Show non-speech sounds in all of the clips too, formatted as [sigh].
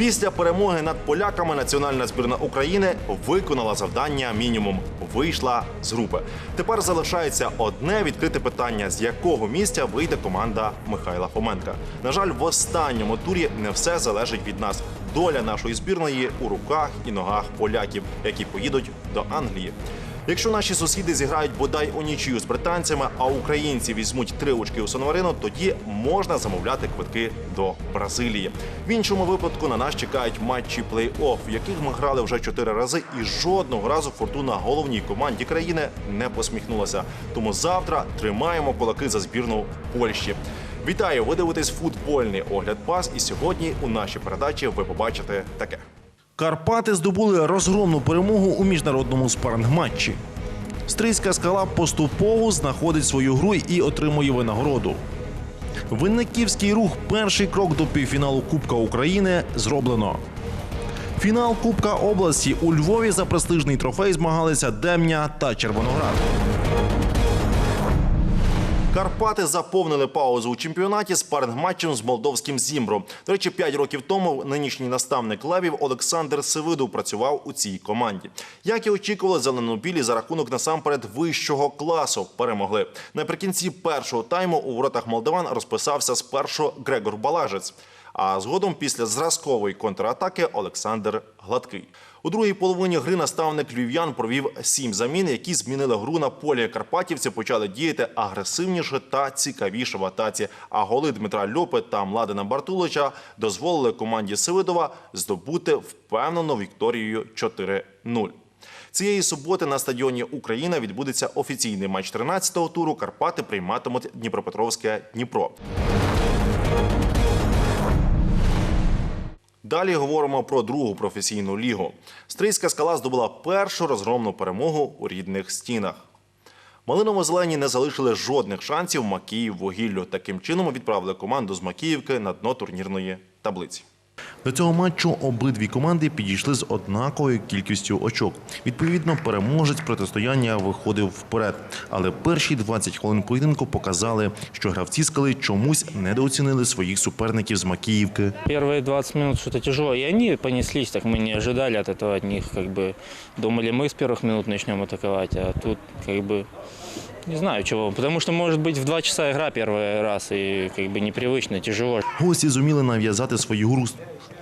Після перемоги над поляками національна збірна України виконала завдання мінімум. Вийшла з групи. Тепер залишається одне відкрите питання: з якого місця вийде команда Михайла Фоменка. На жаль, в останньому турі не все залежить від нас. Доля нашої збірної у руках і ногах поляків, які поїдуть до Англії. Якщо наші сусіди зіграють бодай у нічию з британцями, а українці візьмуть три очки у Сан-Марино, тоді можна замовляти квитки до Бразилії. В іншому випадку на нас чекають матчі плей-офф, в яких ми грали вже чотири рази, і жодного разу фортуна головній команді країни не посміхнулася. Тому завтра тримаємо кулаки за збірну Польщі. Вітаю! Ви дивитесь футбольний огляд пас. І сьогодні у нашій передачі ви побачите таке. Карпати здобули розгромну перемогу у міжнародному спаринг-матчі. Стрийська скала поступово знаходить свою гру і отримує винагороду. Винниківський рух перший крок до півфіналу Кубка України зроблено. Фінал Кубка області у Львові за престижний трофей змагалися Демня та Червоноград. Карпати заповнили паузу у чемпіонаті спаринг-матчем з молдовським Зімбро. До речі, п'ять років тому нинішній наставник левів Олександр Сивидов працював у цій команді. Як і очікували, зеленобілі за рахунок насамперед вищого класу перемогли. Наприкінці першого тайму у воротах молдаван розписався спершу Грегор Балажець. А згодом після зразкової контратаки Олександр Гладкий. У другій половині гри наставник львів'ян провів сім замін, які змінили гру на полі. Карпатівці почали діяти агресивніше та цікавіше в атаці. А голи Дмитра Льопи та Младена Бартулича дозволили команді Сивидова здобути впевнену вікторією 4-0. Цієї суботи на стадіоні Україна відбудеться офіційний матч 13-го туру. Карпати прийматимуть Дніпропетровське Дніпро. Далі говоримо про другу професійну лігу. Стрийська скала здобула першу розгромну перемогу у рідних стінах. Малиново-зелені не залишили жодних шансів Макіїв вугіллю. Таким чином відправили команду з Макіївки на дно турнірної таблиці. До цього матчу обидві команди підійшли з однаковою кількістю очок. Відповідно, переможець протистояння виходив вперед. Але перші 20 хвилин поєдинку показали, що гравці скали чомусь недооцінили своїх суперників з Макіївки. Первые 20 минут что-то тяжело. И они понеслись, так мы не ожидали от этого от них. Как бы думали, мы с первых минут начнем атаковать, а тут как бы не знаю чего. Потому что может быть в два часа игра первый раз и как бы непривычно, тяжело. Гості зуміли нав'язати свою гру.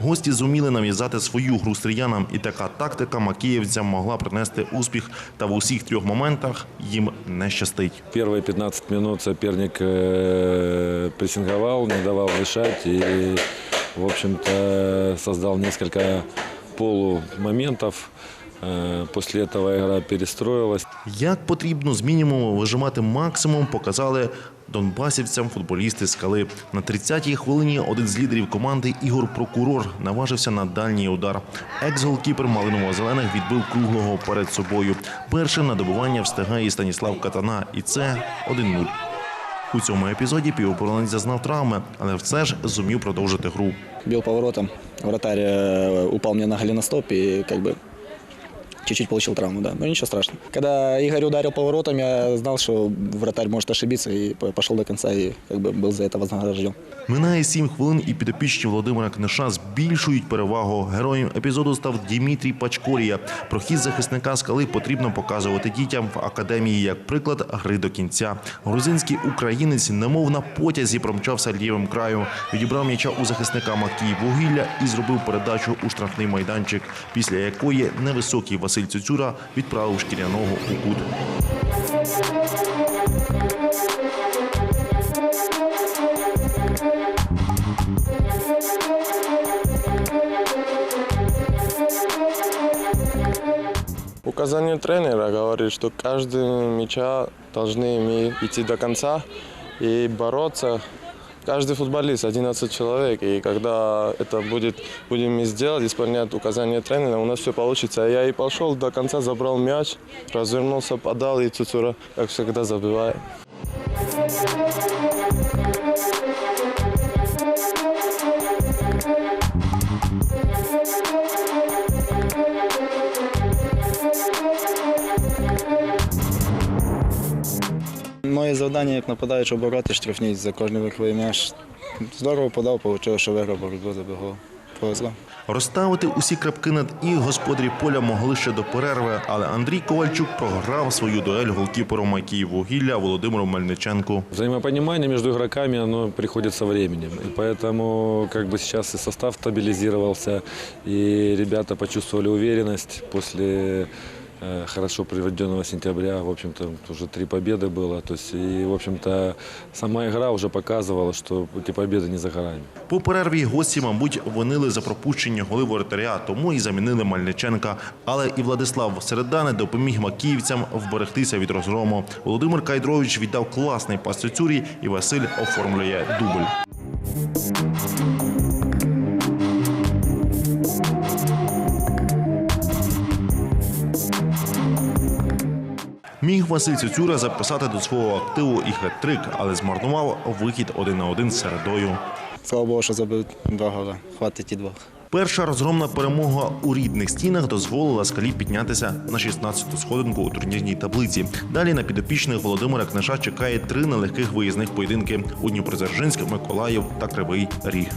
Гості зуміли нав'язати свою гру стріянам, і така тактика макіївцям могла принести успіх. Та в усіх трьох моментах їм не щастить. Первые 15 минут соперник э, прессинговал, не давал дышать и, в общем-то, создал несколько полумоментов. Э, После этого игра перестроилась. Як потрібно з мінімуму вижимати максимум, показали донбасівцям футболісти скали. На 30-й хвилині один з лідерів команди Ігор Прокурор наважився на дальній удар. Екс-голкіпер малиново-зелених відбив круглого перед собою. Першим на добування встигає і Станіслав Катана, і це 1-0. У цьому епізоді півоборонець зазнав травми, але все ж зумів продовжити гру. бил поворотом. Вратарь э, упал мне на голеностоп и как бы чуть-чуть получил травму, да. Но ничего страшного. Когда Игорь ударил поворотом, я знал, что вратарь может ошибиться и п- пошел до конца и как бы был за это вознагражден. Минає сім хвилин, і підопічні Володимира Книша збільшують перевагу. Героєм епізоду став Дімітрій Пачкорія. Про хід захисника скали потрібно показувати дітям в академії як приклад гри до кінця. Грузинський українець, немов на потязі, промчався лівим краю, відібрав м'яча у захисника Макії Вугілля і зробив передачу у штрафний майданчик, після якої невисокий Василь Цюцюра відправив шкіряного у кут. Указание тренера говорит, что каждый мяча должны идти до конца и бороться. Каждый футболист 11 человек, и когда это будет, будем сделать, исполнять указания тренера, у нас все получится. Я и пошел до конца, забрал мяч, развернулся, подал, и Цуцура, как всегда, забивает. завдання як нападаючого бороти штрафні за кожний верховий м'яч. Здорово подав, вийшло, що виграв боротьбу забігав. повезло. Розставити усі крапки над і господарі поля могли ще до перерви, але Андрій Ковальчук програв свою дуель голкіпером Київвугілля Володимиру Мельниченку. Взаимопонимание между игроками, оно приходит со временем. И поэтому как бы сейчас и состав стабилизировался, и ребята почувствовали уверенность после э, хорошо проведенного сентября. В общем-то, уже три победы было. То есть, и, в общем-то, сама игра уже показывала, что эти победы не за горами. По перерві гості, мабуть, винили за пропущені голи воротаря, тому і замінили Мельниченка. Але і Владислав Середа не допоміг макіївцям вберегтися від розгрому. Володимир Кайдрович віддав класний пас Цюрі, і Василь оформлює дубль. Міг Василь Цюцюра записати до свого активу і хет-трик, але змарнував вихід один на один з середою. Слава Богу, що забив два гола. Хватить і двох. Перша розгромна перемога у рідних стінах дозволила скалі піднятися на 16-ту сходинку у турнірній таблиці. Далі на підопічних Володимира Книжа чекає три нелегких виїзних поєдинки у Дніпродзержинськ, Миколаїв та Кривий Ріг.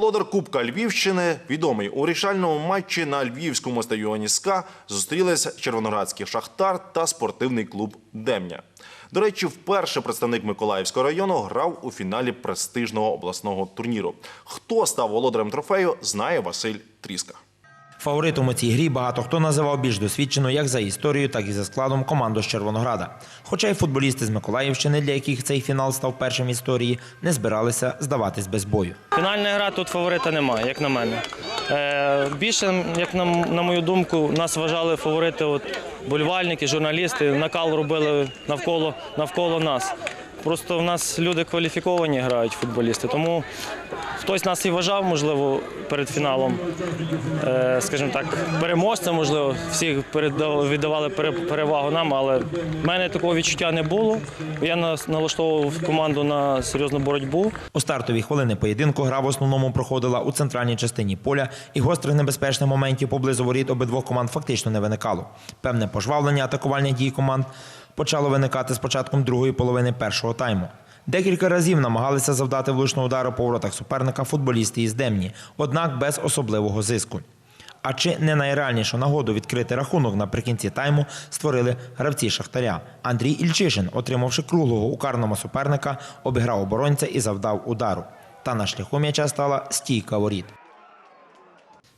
Володар Кубка Львівщини, відомий у рішальному матчі на львівському стадіоні СКА, зустрілись Червоноградський Шахтар та спортивний клуб Демня. До речі, вперше представник Миколаївського району грав у фіналі престижного обласного турніру. Хто став володарем трофею, знає Василь Тріска. Фаворитом у цій грі багато хто називав більш досвідчену як за історією, так і за складом команду з Червонограда. Хоча й футболісти з Миколаївщини, для яких цей фінал став першим в історії, не збиралися здаватись без бою. Фінальна гра тут фаворита немає, як на мене. Е, більше, як на, мою думку, нас вважали фаворити от, болівальники, журналісти, накал робили навколо, навколо нас. Просто в нас люди кваліфіковані грають футболісти, тому хтось нас і вважав, можливо, перед фіналом, е, скажімо так, переможцем, можливо, всі віддавали пере- перевагу нам, але в мене такого відчуття не було. Я налаштовував команду на серйозну боротьбу. У стартові хвилини поєдинку гра в основному проходила у центральній частині поля, і гострих небезпечних моментів поблизу воріт обидвох команд фактично не виникало. Певне пожвавлення атакувальних дій команд почало виникати з початком другої половини першого тайму. Декілька разів намагалися завдати влучного удару по воротах суперника футболісти із Демні, однак без особливого зиску. А чи не найреальнішу нагоду відкрити рахунок наприкінці тайму створили гравці Шахтаря. Андрій Ільчишин, отримавши круглого у карному суперника, обіграв оборонця і завдав удару. Та на шляху м'яча стала стійка воріт.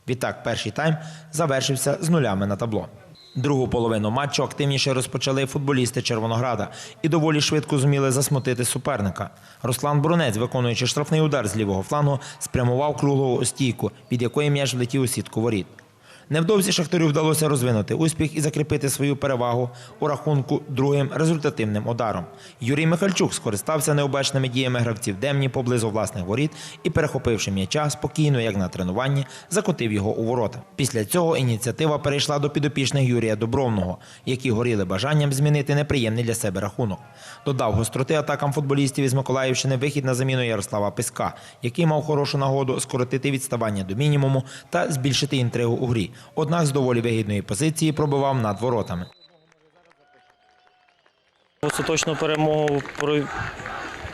Відтак, перший тайм завершився з нулями на табло. Другу половину матчу активніше розпочали футболісти Червонограда і доволі швидко зуміли засмутити суперника. Руслан Брунець, виконуючи штрафний удар з лівого флангу, спрямував круглого стійку, від якої м'яч влетів у сітку воріт. Невдовзі Шахтарю вдалося розвинути успіх і закріпити свою перевагу у рахунку другим результативним ударом. Юрій Михальчук скористався необачними діями гравців Демні поблизу власних воріт і, перехопивши м'яча, спокійно, як на тренуванні, закотив його у ворота. Після цього ініціатива перейшла до підопічних Юрія Добровного, які горіли бажанням змінити неприємний для себе рахунок. Додав гостроти атакам футболістів із Миколаївщини вихід на заміну Ярослава Писка, який мав хорошу нагоду скоротити відставання до мінімуму та збільшити інтригу у грі. Однак з доволі вигідної позиції пробивав над воротами. Остаточну перемогу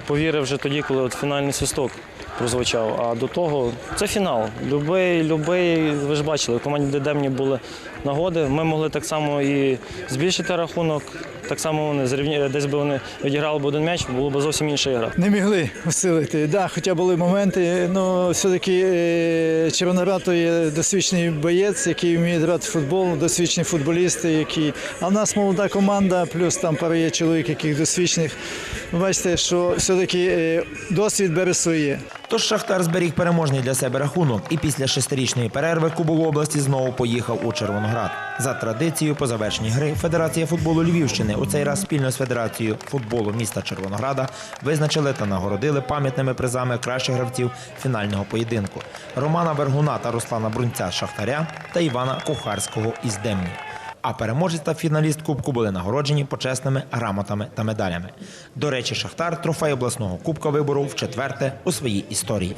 повірив вже тоді, коли от фінальний свисток прозвучав. А до того це фінал. Любий, любий, ви ж бачили, в команді Демні були нагоди. Ми могли так само і збільшити рахунок. Так само вони зрівні, десь би вони відіграли б один м'яч, було б зовсім інша гра. Не могли усилити. Да, хоча були моменти, але все-таки е, Червоноград є досвідчений боєць, який вміє грати в футбол, досвідчені футболісти, які. А в нас молода команда, плюс там пара є чоловік, яких досвідчених. Бачите, що все-таки е, досвід бере своє. Тож Шахтар зберіг переможний для себе рахунок і після шестирічної перерви Кубок області знову поїхав у Червоноград. За традицією, по завершенні гри Федерація футболу Львівщини у цей раз спільно з Федерацією футболу міста Червонограда визначили та нагородили пам'ятними призами кращих гравців фінального поєдинку Романа Вергуна та Руслана Брунця з Шахтаря та Івана Кухарського із Демні. А переможець та фіналіст Кубку були нагороджені почесними грамотами та медалями. До речі, Шахтар трофей обласного кубка виборов в четверте у своїй історії.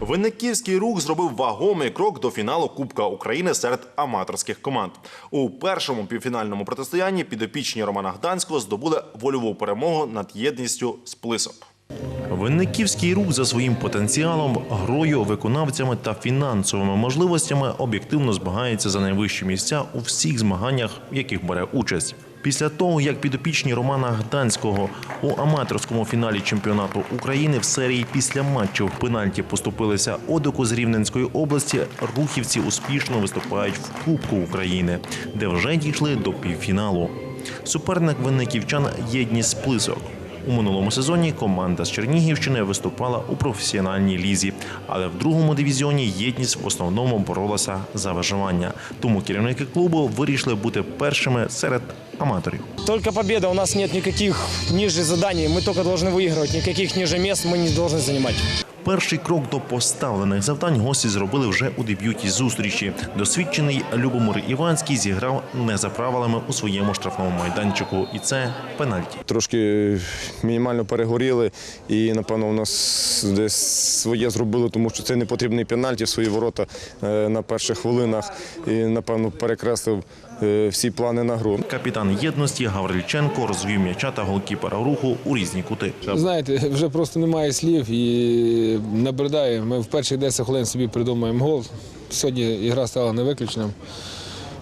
Винниківський рух зробив вагомий крок до фіналу Кубка України серед аматорських команд. У першому півфінальному протистоянні підопічні Романа Гданського здобули вольову перемогу над єдністю Сплисок. Винниківський рух за своїм потенціалом, грою, виконавцями та фінансовими можливостями об'єктивно змагається за найвищі місця у всіх змаганнях, в яких бере участь. Після того, як підопічні Романа Гданського у аматорському фіналі чемпіонату України в серії після матчів пенальті поступилися Одику з Рівненської області, рухівці успішно виступають в Кубку України, де вже дійшли до півфіналу. Суперник винниківчан єдність сплисок. У минулому сезоні команда з Чернігівщини виступала у професіональній лізі, але в другому дивізіоні єдність в основному боролася за виживання. Тому керівники клубу вирішили бути першими серед аматорів. Только победа, у нас нет никаких ниже заданий, мы только должны выигрывать, никаких ниже мест мы не должны занимать. Перший крок до поставлених завдань гості зробили вже у дебюті зустрічі. Досвідчений Любомир Іванський зіграв не за правилами у своєму штрафному майданчику, і це пенальті. Трошки мінімально перегоріли і, напевно, у нас десь своє зробили, тому що це не потрібний пенальті свої ворота е, на перших хвилинах. І, напевно, перекреслив всі плани на гру. Капітан єдності Гаврильченко розвів м'яча та голкіпера руху у різні кути. Знаєте, вже просто немає слів і набридає. Ми в перших 10 хвилин собі придумаємо гол. Сьогодні гра стала не виключенням.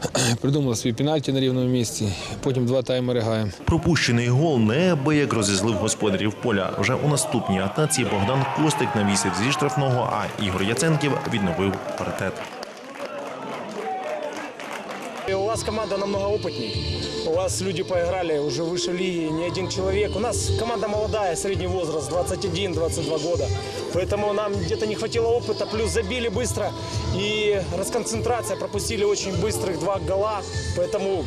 [clears throat] Придумали свій пенальті на рівному місці, потім два таймери гаємо. Пропущений гол неабияк розізлив господарів поля. Вже у наступній атаці Богдан Костик навісив зі штрафного, а Ігор Яценків відновив паритет И у вас команда намного опытней. У вас люди поиграли уже выше лиги, не один человек. У нас команда молодая, средний возраст, 21-22 года. Поэтому нам где-то не хватило опыта, плюс забили быстро. И расконцентрация, пропустили очень быстрых два гола. Поэтому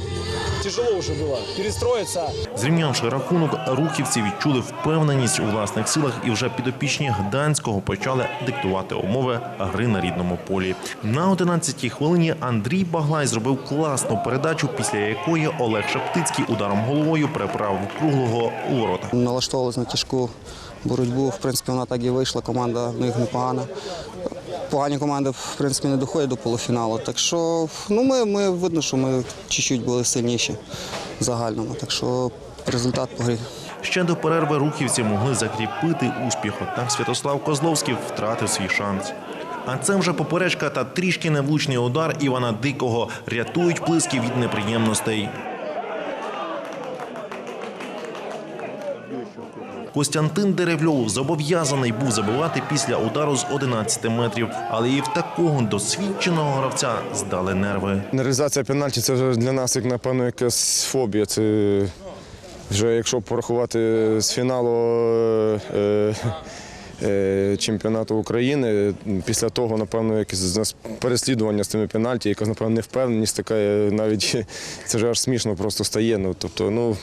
тяжело уже было перестроиться. Зрівнявши рахунок, рухівці відчули впевненість у власних силах і вже підопічні Гданського почали диктувати умови гри на рідному полі. На 11-й хвилині Андрій Баглай зробив класну передачу, після якої Олег Шептицький ударом головою переправив круглого у ворота. налаштовувалися на тяжку боротьбу. В принципі, вона так і вийшла. Команда в них непогана. Погані команди, в принципі, не доходять до полуфіналу. Так що ну, ми, ми видно, що ми чуть-чуть були сильніші в загальному. Так що результат по грі. Ще до перерви рухівці могли закріпити успіх. Однак Святослав Козловський втратив свій шанс. А це вже поперечка та трішки невлучний удар Івана Дикого рятують плиски від неприємностей. Костянтин Деревльов зобов'язаний був забивати після удару з 11 метрів, але і в такого досвідченого гравця здали нерви. Реалізація пенальті це вже для нас, як напевно, якась фобія. Це вже якщо порахувати з фіналу е, е, чемпіонату України, після того, напевно, якесь нас переслідування з тими пенальті, якась, напевно, невпевненість така, е, навіть [laughs] це вже аж смішно просто стає. Ну, тобто, ну,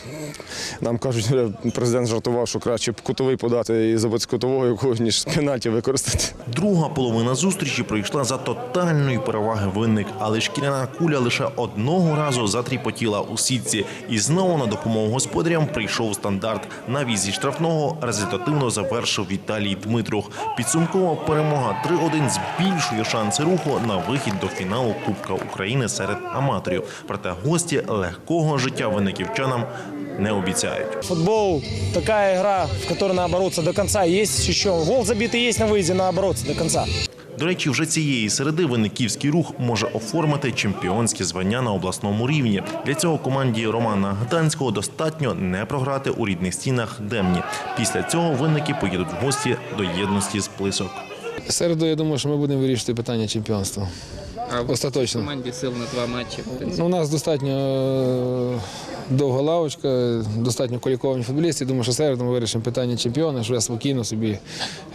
нам кажуть, президент жартував, що краще кутовий подати і забити з кутового якогось, ніж пенальті використати. Друга половина зустрічі пройшла за тотальної переваги винник, але шкіряна куля лише одного разу затріпотіла у сітці. І знову на допомогу господарям прийшов стандарт. На візі штрафного результативно завершив Віталій Дмитрух. Підсумкова перемога 3-1 збільшує шанси руху на вихід до фіналу Кубка України серед аматорів. Проте гості легкого життя виниківчанам не обіцяють. Футбол така гра, в якій треба бороться до конца. Есть що гол забитий, є на виїзді, треба бороться до конца. До речі, вже цієї середи винниківський рух може оформити чемпіонське звання на обласному рівні. Для цього команді Романа Гданського достатньо не програти у рідних стінах Демні. Після цього винники поїдуть в гості до єдності з плисок. Середу, я думаю, що ми будемо вирішити питання чемпіонства. В Остаточно. команді сил на два матчі. Ну, у нас достатньо е, довга лавочка, достатньо кваліфіковані футболісти. Думаю, що серед ми вирішимо питання чемпіона, що я спокійно собі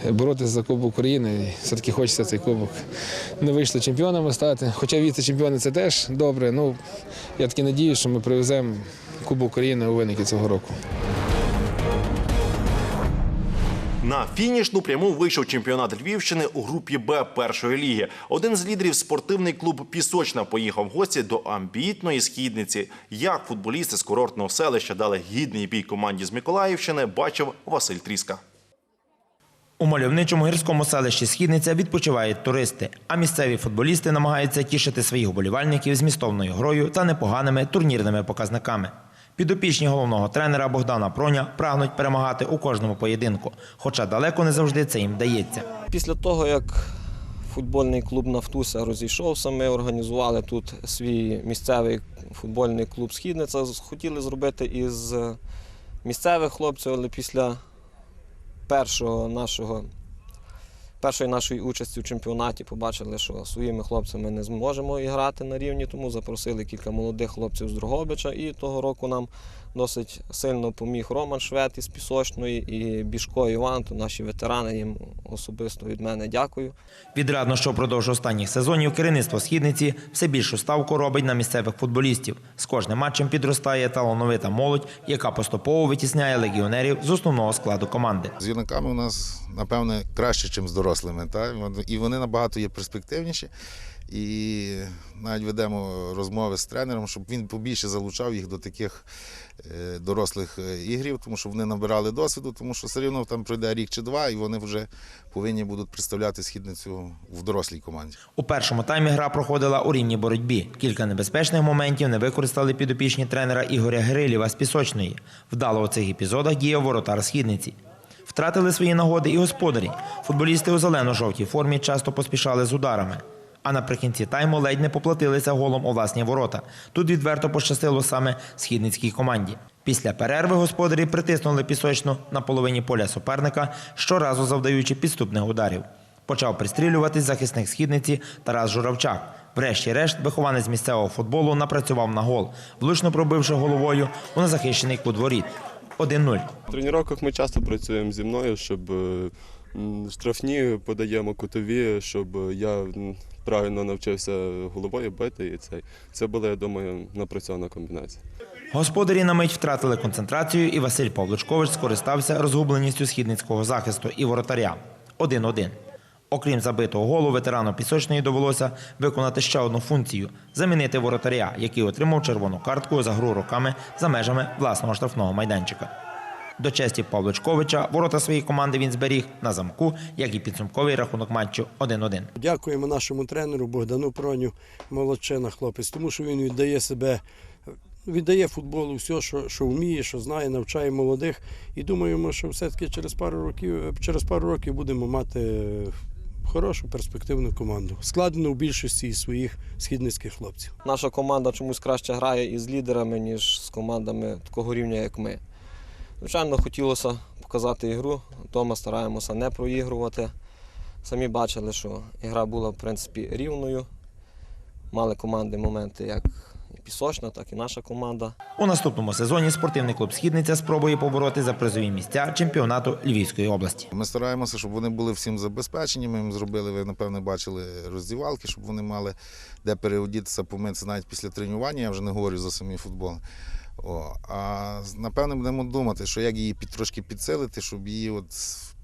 е, боротися за Кубок України. Все-таки хочеться цей кубок. Не вийшло чемпіонами стати. Хоча віце-чемпіони це теж добре. Ну, я таки надію, що ми привеземо Кубок України у виники цього року. На фінішну пряму вийшов чемпіонат Львівщини у групі Б першої ліги. Один з лідерів спортивний клуб Пісочна поїхав в гості до амбітної східниці. Як футболісти з курортного селища дали гідний бій команді з Миколаївщини, бачив Василь Тріска. У мальовничому гірському селищі Східниця відпочивають туристи, а місцеві футболісти намагаються тішити своїх вболівальників змістовною грою та непоганими турнірними показниками. Підопічні головного тренера Богдана Проня прагнуть перемагати у кожному поєдинку, хоча далеко не завжди це їм вдається. Після того, як футбольний клуб Нафтуся розійшовся, ми організували тут свій місцевий футбольний клуб Східниця. Хотіли зробити із місцевих хлопців, але після першого нашого, першої нашої участі в чемпіонаті побачили, що своїми хлопцями не зможемо грати на рівні, тому запросили кілька молодих хлопців з Дрогобича. І того року нам досить сильно поміг Роман Швед із Пісочної і Бішко Іван, то наші ветерани. Їм особисто від мене дякую. Відрадно, що впродовж останніх сезонів керівництво східниці все більшу ставку робить на місцевих футболістів. З кожним матчем підростає талановита молодь, яка поступово витісняє легіонерів з основного складу команди. З юнаками у нас, напевне, краще, ніж з дорослими. Та? І вони набагато є перспективніші. І навіть ведемо розмови з тренером, щоб він побільше залучав їх до таких е, дорослих е, ігрів, тому що вони набирали досвіду, тому що все рівно там пройде рік чи два, і вони вже повинні будуть представляти східницю в дорослій команді. У першому таймі гра проходила у рівній боротьбі. Кілька небезпечних моментів не використали підопічні тренера Ігоря Грилєва з Пісочної. Вдало у цих епізодах діяв воротар східниці. Втратили свої нагоди і господарі. Футболісти у зелено-жовтій формі часто поспішали з ударами. А наприкінці тайму ледь не поплатилися голом у власні ворота. Тут відверто пощастило саме східницькій команді. Після перерви господарі притиснули пісочну на половині поля суперника, щоразу завдаючи підступних ударів. Почав пристрілюватись захисник східниці Тарас Журавчак. Врешті-решт, вихованець місцевого футболу напрацював на гол, влучно пробивши головою у незахищений кут воріт. 1-0. В тренуваннях ми часто працюємо зі мною, щоб е, штрафні подаємо кутові, щоб я правильно навчився головою бити. І це, це була, я думаю, напрацьована комбінація. Господарі на мить втратили концентрацію, і Василь Павлучкович скористався розгубленістю східницького захисту і воротаря. 1-1. Окрім забитого голу, ветерану пісочної довелося виконати ще одну функцію замінити воротаря, який отримав червону картку за гру руками за межами власного штрафного майданчика. До честі Павлучковича ворота своєї команди він зберіг на замку, як і підсумковий рахунок матчу 1-1. Дякуємо нашому тренеру Богдану Проню, молодчина хлопець, тому що він віддає себе, віддає футболу все, що, що вміє, що знає, навчає молодих. І думаємо, що все-таки через пару років, через пару років будемо мати хорошу перспективну команду, складену в більшості із своїх східницьких хлопців. Наша команда чомусь краще грає із лідерами, ніж з командами такого рівня, як ми. Звичайно, хотілося показати ігру, вдома стараємося не проігрувати. Самі бачили, що ігра була в принципі рівною. Мали команди моменти як пісочна, так і наша команда. У наступному сезоні спортивний клуб Східниця спробує побороти за призові місця чемпіонату Львівської області. Ми стараємося, щоб вони були всім забезпечені. Ми їм зробили, ви напевне бачили роздівалки, щоб вони мали де переодітися, помитися навіть після тренування. Я вже не говорю за самі футбол. О, а напевне будемо думати, що як її під, трошки підсилити, щоб її от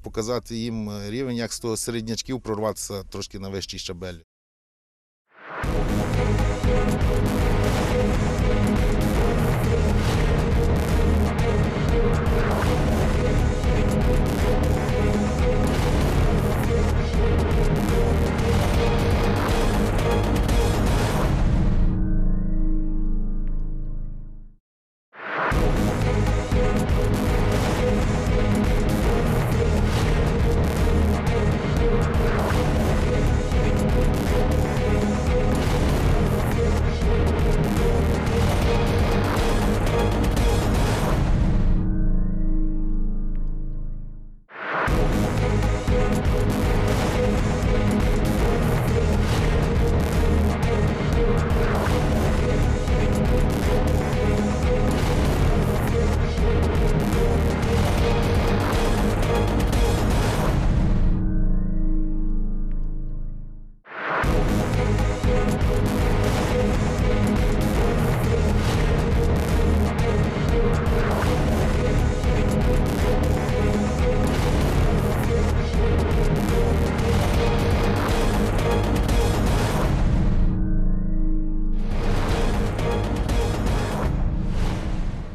показати їм рівень, як з того середнячків прорватися трошки на вищий щабель.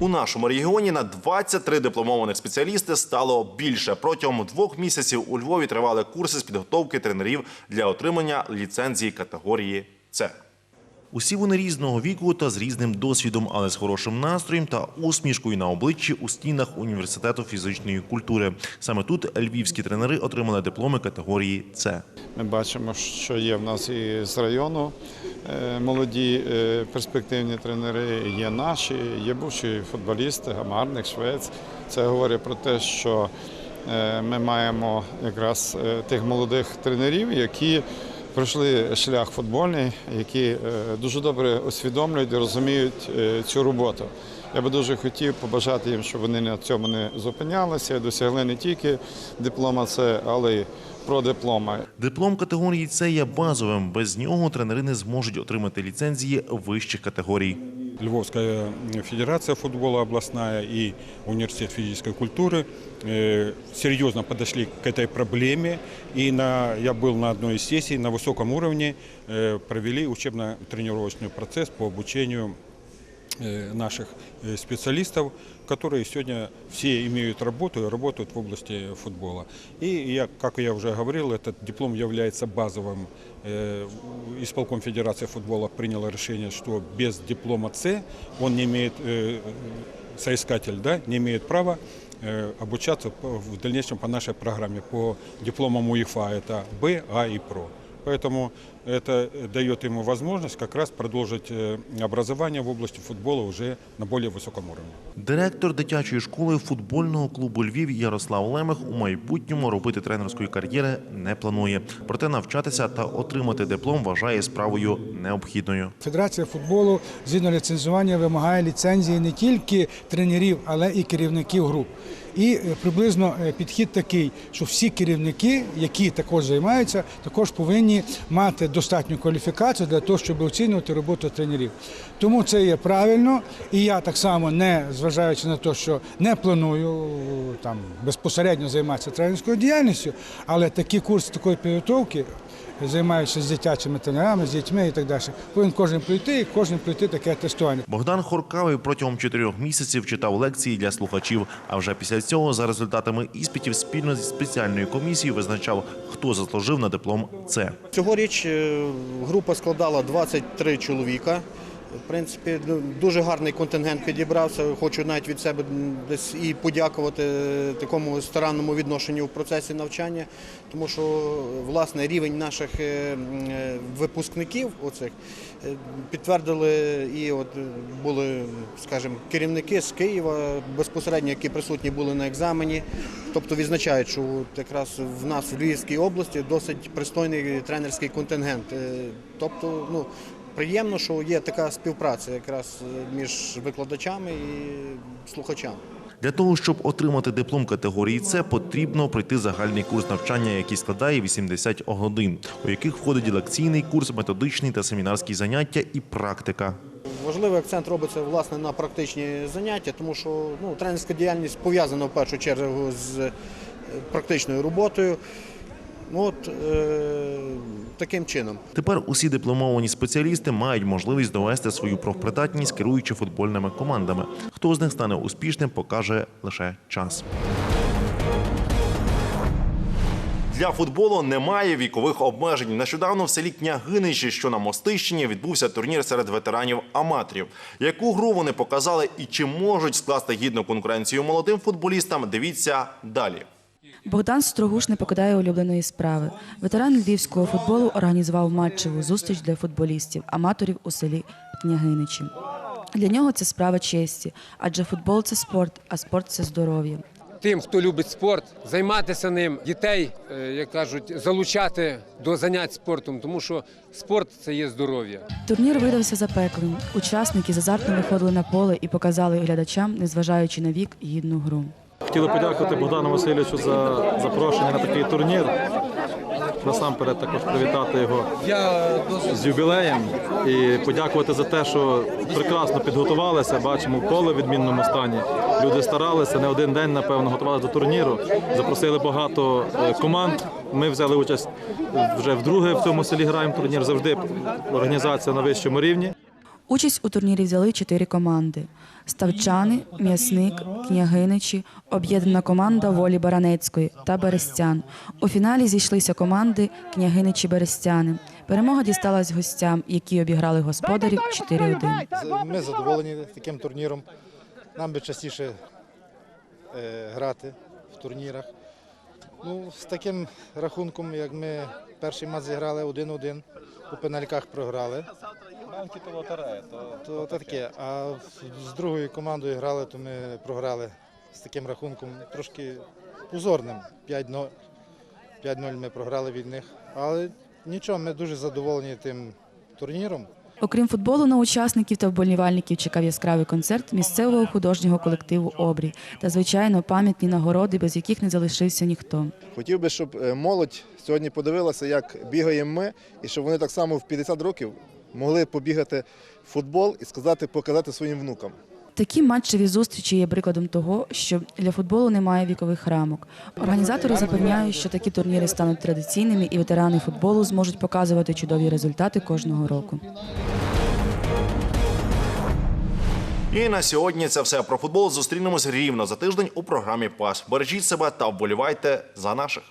У нашому регіоні на 23 дипломованих спеціалісти стало більше. Протягом двох місяців у Львові тривали курси з підготовки тренерів для отримання ліцензії категорії С. Усі вони різного віку та з різним досвідом, але з хорошим настроєм та усмішкою на обличчі у стінах університету фізичної культури. Саме тут львівські тренери отримали дипломи категорії С. Ми бачимо, що є в нас і з району е, молоді е, перспективні тренери, є наші, є бувші футболісти, Гамарник, Швець. Це говорить про те, що е, ми маємо якраз тих молодих тренерів, які пройшли шлях футбольний, які е, дуже добре усвідомлюють і розуміють е, цю роботу. Я би дуже хотів побажати їм, щоб вони на цьому не зупинялися, досягли не тільки диплома це але й про диплома. Диплом категорії це є базовим. Без нього тренери не зможуть отримати ліцензії вищих категорій. Львовская федерация футбола областная и университет физической культуры э, серьезно подошли к этой проблеме. И на, я был на одной из сессий на высоком уровне, э, провели учебно-тренировочный процесс по обучению э, наших э, специалистов, которые сегодня все имеют работу и работают в области футбола. И, я, как я уже говорил, этот диплом является базовым. Э, Исполком Федерации футбола приняло решение, что без диплома С он не имеет, э, соискатель да, не имеет права э, обучаться по- в дальнейшем по нашей программе по дипломам УЕФА. Это Б, А и ПРО. Поэтому это дает ему возможность как раз продолжить э, образование в области футбола уже на более высоком уровне. Директор дитячої школи футбольного клубу Львів Ярослав Лемех у майбутньому робити тренерської кар'єри не планує. Проте навчатися та отримати диплом вважає справою необхідною. Федерація футболу згідно ліцензування вимагає ліцензії не тільки тренерів, але і керівників груп. І е, приблизно е, підхід такий, що всі керівники, які також займаються, також повинні мати достатню кваліфікацію для того, щоб оцінювати роботу тренерів. Тому це є правильно, і я так само не зважаючи на те, що не планую там безпосередньо займатися тренерською діяльністю, але такі курси такої підготовки займаючись з дитячими тренерами, з дітьми і так далі. Повинен кожен прийти і кожен пройти таке тестування. Богдан Хоркавий протягом чотирьох місяців читав лекції для слухачів. А вже після цього, за результатами іспитів, спільно зі спеціальною комісією визначав, хто заслужив на диплом Це Цьогоріч е, група складала 23 чоловіка. В принципі, ну, дуже гарний контингент підібрався. Хочу навіть від себе десь і подякувати е, такому старанному відношенню в процесі навчання, тому що власне рівень наших е, е, випускників оцих підтвердили і от були, скажімо, керівники з Києва безпосередньо, які присутні були на екзамені. Тобто відзначають, що якраз в нас в Львівській області досить пристойний тренерський контингент. Тобто, ну приємно, що є така співпраця якраз е, між викладачами і слухачами. Для того, щоб отримати диплом категорії С, потрібно пройти загальний курс навчання, який складає 80 годин, у яких входить лекційний курс, методичний та семінарські заняття і практика. Важливий акцент робиться власне на практичні заняття, тому що ну, тренерська діяльність пов'язана в першу чергу з е, практичною роботою. Ну, от, е, таким чином. Тепер усі дипломовані спеціалісти мають можливість довести свою профпридатність, керуючи футбольними командами. Хто з них стане успішним, покаже лише час. Для футболу немає вікових обмежень. Нещодавно в селі Княгиничі, що на Мостищині, відбувся турнір серед ветеранів аматорів. Яку гру вони показали і чи можуть скласти гідну конкуренцію молодим футболістам? Дивіться далі. Богдан Строгуш не покидає улюбленої справи. Ветеран львівського футболу організував матчеву зустріч для футболістів, аматорів у селі Княгиничі. Для нього це справа честі, адже футбол це спорт, а спорт це здоров'я. Тим, хто любить спорт, займатися ним, дітей, е, як кажуть, залучати до занять спортом, тому що спорт це є здоров'я. Турнір видався запеклим. Учасники з азартно виходили на поле і показали глядачам, незважаючи на вік, гідну гру. Хотіли подякувати Богдану Васильовичу за запрошення на такий турнір. Насамперед також привітати його з юбілеєм і подякувати за те, що прекрасно підготувалися. Бачимо поле в відмінному стані. Люди старалися не один день, напевно, готувалися до турніру. Запросили багато е, команд. Ми взяли участь вже вдруге в цьому селі. Граємо турнір. Завжди організація на вищому рівні. Участь у турнірі взяли чотири команди: Ставчани, М'ясник, Княгиничі, об'єднана команда Волі Баранецької та Берестян. У фіналі зійшлися команди Княгиничі Берестяни. Перемога дісталась гостям, які обіграли господарів 4-1. Ми задоволені таким турніром. Нам би частіше е, грати в турнірах. Ну, з таким рахунком, як ми перший матч зіграли 1-1, у пенальках програли. Банки то лотерея, То, то таке. А з другою командою грали, то ми програли з таким рахунком трошки позорним. 5-0 5-0 ми програли від них. Але нічого, ми дуже задоволені тим турніром. Окрім футболу, на учасників та вболівальників чекав яскравий концерт місцевого художнього колективу Обрій та, звичайно, пам'ятні нагороди, без яких не залишився ніхто. Хотів би, щоб е, молодь сьогодні подивилася, як бігаємо ми, і щоб вони так само в 50 років могли побігати в футбол і сказати, показати своїм внукам. Такі матчеві зустрічі є прикладом того, що для футболу немає вікових рамок. Організатори запевняють, що такі турніри стануть традиційними, і ветерани футболу зможуть показувати чудові результати кожного року. І на сьогодні це все про футбол. Зустрінемось рівно за тиждень у програмі Пас. Бережіть себе та вболівайте за наших.